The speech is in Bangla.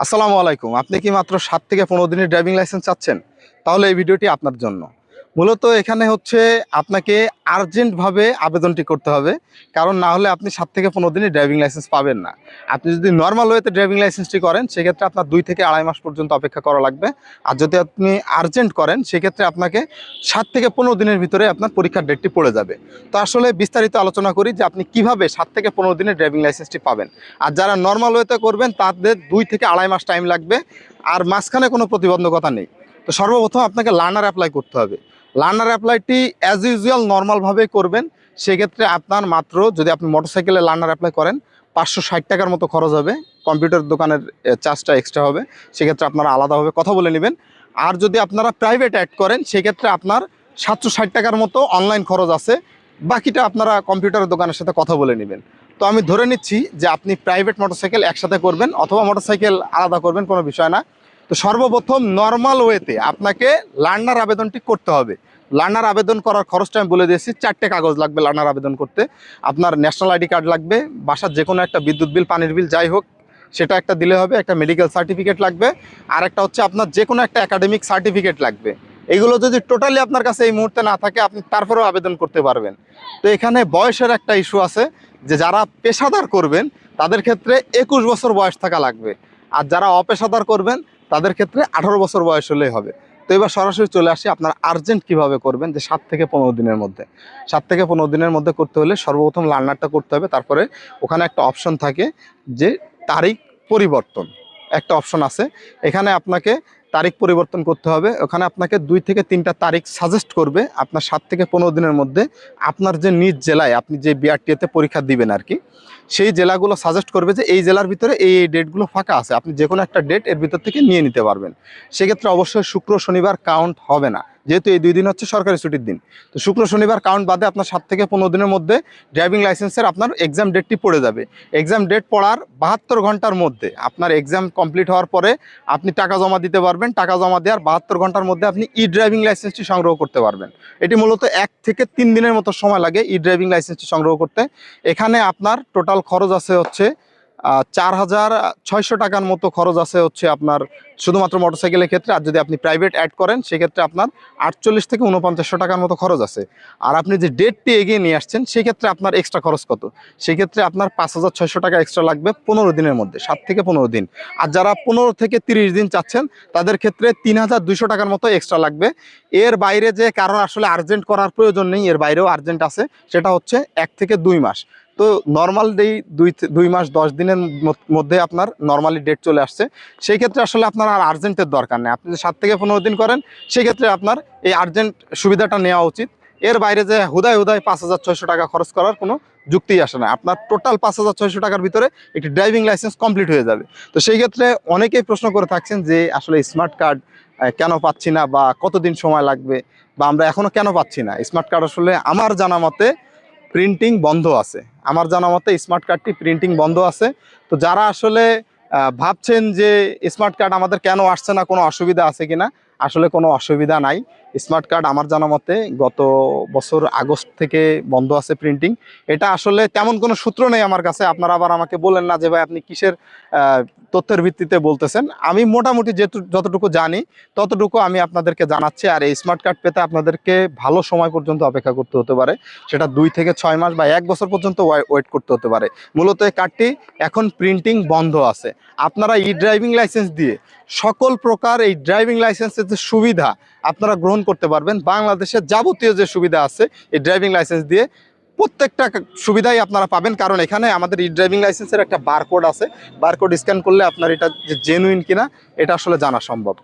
আসসালামু আলাইকুম। আপনি কি মাত্র সাত থেকে পনেরো দিনের ড্রাইভিং লাইসেন্স চাচ্ছেন? তাহলে এই ভিডিওটি আপনার জন্য। মূলত এখানে হচ্ছে আপনাকে আর্জেন্টভাবে আবেদনটি করতে হবে। কারণ না হলে আপনি সাত থেকে পনেরো দিনের ড্রাইভিং লাইসেন্স পাবেন না। আপনি যদি নর্মাল ওয়েতে ড্রাইভিং লাইসেন্সটি করেন, সেক্ষেত্রে আপনার দুই থেকে আড়াই মাস পর্যন্ত অপেক্ষা করা লাগবে। আর যদি আপনি আর্জেন্ট করেন, সেক্ষেত্রে আপনাকে সাত থেকে পনেরো দিনের ভিতরে আপনার পরীক্ষার ডেটটি পড়ে যাবে। তো আসলে বিস্তারিত আলোচনা করি যে আপনি কীভাবে সাত থেকে পনেরো দিনের ড্রাইভিং লাইসেন্সটি পাবেন। আর যারা নর্মাল ওয়েতে করবেন, তাদের দুই থেকে আড়াই মাস টাইম লাগবে। আর মাঝখানে কোনো প্রতিবন্ধকতা নেই। তো সর্বপ্রথম আপনাকে লার্নার অ্যাপ্লাই করতে হবে। লার্নার অ্যাপ্লাইটি অ্যাজ ইউজুয়াল নর্মালভাবেই করবেন। সেক্ষেত্রে আপনার মাত্র যদি আপনি মোটরসাইকেলে লার্নার অ্যাপ্লাই করেন, পাঁচশো ষাট টাকার মতো খরচ হবে। কম্পিউটার দোকানের চার্জটা এক্সট্রা হবে। সেক্ষেত্রে আপনারা আলাদাভাবে কথা বলে নেবেন। আর যদি আপনারা প্রাইভেট অ্যাড করেন, সেক্ষেত্রে আপনার সাতশো ষাট টাকার মতো অনলাইন খরচ আছে। বাকিটা আপনারা কম্পিউটারের দোকানের সাথে কথা বলে নেবেন। তো আমি ধরে নিচ্ছি যে আপনি প্রাইভেট মোটরসাইকেল একসাথে করবেন, অথবা মোটরসাইকেল আলাদা করবেন, কোনো বিষয় না। তো সর্বপ্রথম নর্মাল ওয়েতে আপনাকে লার্নার আবেদনটি করতে হবে। লার্নার আবেদন করার খরচটা আমি বলে দিয়েছি, চারটে কাগজ লাগবে লার্নার আবেদন করতে। আপনার ন্যাশনাল আইডি কার্ড লাগবে, বাসার যে কোনো একটা বিদ্যুৎ বিল, পানির বিল, যাই হোক, সেটা একটা দিলে হবে, একটা মেডিকেল সার্টিফিকেট লাগবে। আর একটা হচ্ছে আপনার যে কোনো একটা একাডেমিক সার্টিফিকেট লাগবে। এগুলো যদি টোটালি আপনার কাছে এই মুহূর্তে না থাকে, আপনি তারপরেও আবেদন করতে পারবেন। তো এখানে বয়সের একটা ইস্যু আছে, যে যারা পেশাদার করবেন, তাদের ক্ষেত্রে একুশ বছর বয়স থাকা লাগবে। আর যারা অপেশাদার করবেন তাদের ক্ষেত্রে আঠারো বছর বয়স হলেই হবে। তো এবার সরাসরি চলে আসি আপনার আর্জেন্ট কীভাবে করবেন যে সাত থেকে পনেরো দিনের মধ্যে। সাত থেকে পনেরো দিনের মধ্যে করতে হলে সর্বপ্রথম লার্নারটা করতে হবে, তারপরে ওখানে একটা অপশন থাকে যে তারিখ পরিবর্তন। একটা অপশন আছে। এখানে আপনাকে তারিখ পরিবর্তন করতে হবে। ওখানে আপনাকে দুই থেকে তিনটা তারিখ সাজেস্ট করবে। আপনার সাত থেকে পনেরো দিনের মধ্যে আপনার যে নিজ জেলায় আপনি যে বিআরটিএতে পরীক্ষা দিবেন আর কি, সেই জেলাগুলো সাজেস্ট করবে যে এই জেলার ভিতরে এই এই ডেটগুলো ফাঁকা আছে। আপনি যে কোনো একটা ডেট এর ভিতর থেকে নিয়ে নিতে পারবেন। সেক্ষেত্রে অবশ্যই শুক্র, শনিবার কাউন্ট হবে না। যেহেতু এই দুই দিন হচ্ছে সরকারি ছুটির দিন। তো শুক্র শনিবার কাউন্ট বাদে আপনার সাত থেকে পনেরো দিনের মধ্যে ড্রাইভিং লাইসেন্সের আপনার এক্সাম ডেটটি পড়ে যাবে। এক্সাম ডেট পড়ার বাহাত্তর ঘণ্টার মধ্যে আপনার এক্সাম কমপ্লিট হওয়ার পরে আপনি টাকা জমা দিতে পারবেন, টাকা জমা দেওয়ার বাহাত্তর ঘণ্টার মধ্যে আপনি ই ড্রাইভিং লাইসেন্সটি সংগ্রহ করতে পারবেন। এটি মূলত এক থেকে তিন দিনের মতো সময় লাগে ই ড্রাইভিং লাইসেন্সটি সংগ্রহ করতে। এখানে আপনার টোটাল খরচ আছে হচ্ছে চার হাজার ছয়শো টাকার মতো খরচ আছে হচ্ছে আপনার শুধুমাত্র মোটরসাইকেলের ক্ষেত্রে। আর যদি আপনি প্রাইভেট অ্যাড করেন, সেক্ষেত্রে আপনার আটচল্লিশ থেকে উনপঞ্চাশশো টাকার মতো খরচ আছে। আর আপনি যে ডেটটি এগিয়ে নিয়ে আসছেন, সেক্ষেত্রে আপনার এক্সট্রা খরচ কত? সেক্ষেত্রে আপনার পাঁচ হাজার ছয়শো টাকা এক্সট্রা লাগবে পনেরো দিনের মধ্যে, সাত থেকে পনেরো দিন। আর যারা পনেরো থেকে তিরিশ দিন চাচ্ছেন, তাদের ক্ষেত্রে তিন হাজার দুইশো টাকার মতো এক্সট্রা লাগবে। এর বাইরে যে কারণ আসলে আর্জেন্ট করার প্রয়োজন নেই, এর বাইরেও আর্জেন্ট আছে, সেটা হচ্ছে এক থেকে দুই মাস। তো নর্মাল ডেই দুই দুই মাস, দশ দিনের মধ্যে আপনার নর্মালি ডেট চলে আসছে। সেই ক্ষেত্রে আসলে আপনার আর আর্জেন্টের দরকার নেই। আপনি সাত থেকে পনেরো দিন করেন, সেই ক্ষেত্রে আপনার এই আর্জেন্ট সুবিধাটা নেওয়া উচিত। এর বাইরে যে হুদায় হুদায় পাঁচ হাজার ছয়শো টাকা খরচ করার কোনো যুক্তিই আসে না। আপনার টোটাল পাঁচ হাজার ছয়শো টাকার ভিতরে একটি ড্রাইভিং লাইসেন্স কমপ্লিট হয়ে যাবে। তো সেই ক্ষেত্রে অনেকেই প্রশ্ন করে থাকছেন যে, আসলে স্মার্ট কার্ড কেন পাচ্ছি না বা কতদিন সময় লাগবে? বা আমরা এখনও কেন পাচ্ছি না? স্মার্ট কার্ড আসলে আমার জানা মতে প্রিন্টিং বন্ধ আছে। আমার জানা মতে স্মার্ট কার্ডটি প্রিন্টিং বন্ধ আছে। তো যারা আসলে ভাবছেন যে স্মার্ট কার্ড আমাদের কেন আসছে না, কোনো অসুবিধা আছে কিনা আসলে কোনো অসুবিধা নাই। স্মার্ট কার্ড আমার জানা মতে গত বছর আগস্ট থেকে বন্ধ আছে প্রিন্টিং এটা আসলে তেমন কোনো সূত্র নেই আমার কাছে। আপনারা আবার আমাকে বলেন না যে ভাই আপনি কিসের তথ্যের ভিত্তিতে বলতেছেন। আমি মোটামুটি যেটু, যতটুকু জানি, ততটুকু আমি আপনাদেরকে জানাচ্ছি। আর এই স্মার্ট কার্ড পেতে আপনাদেরকে ভালো সময় পর্যন্ত অপেক্ষা করতে হতে পারে। সেটা দুই থেকে ছয় মাস বা এক বছর পর্যন্ত ওয়েট করতে হতে পারে। মূলত এই কার্ডটি এখন প্রিন্টিং বন্ধ আছে। আপনারা ই ড্রাইভিং লাইসেন্স দিয়ে সকল প্রকার এই ড্রাইভিং লাইসেন্সের যে সুবিধা আপনারা গ্রহণ করতে পারবেন, বাংলাদেশের যাবতীয় যে সুবিধা আছে, এই ড্রাইভিং লাইসেন্স দিয়ে প্রত্যেকটা সুবিধাই আপনারা পাবেন। কারণ এখানে আমাদের ই ড্রাইভিং লাইসেন্সের একটা বারকোড আছে। বারকোড স্ক্যান করলে আপনার এটা যে জেনুইন কিনা, এটা আসলে জানা সম্ভব।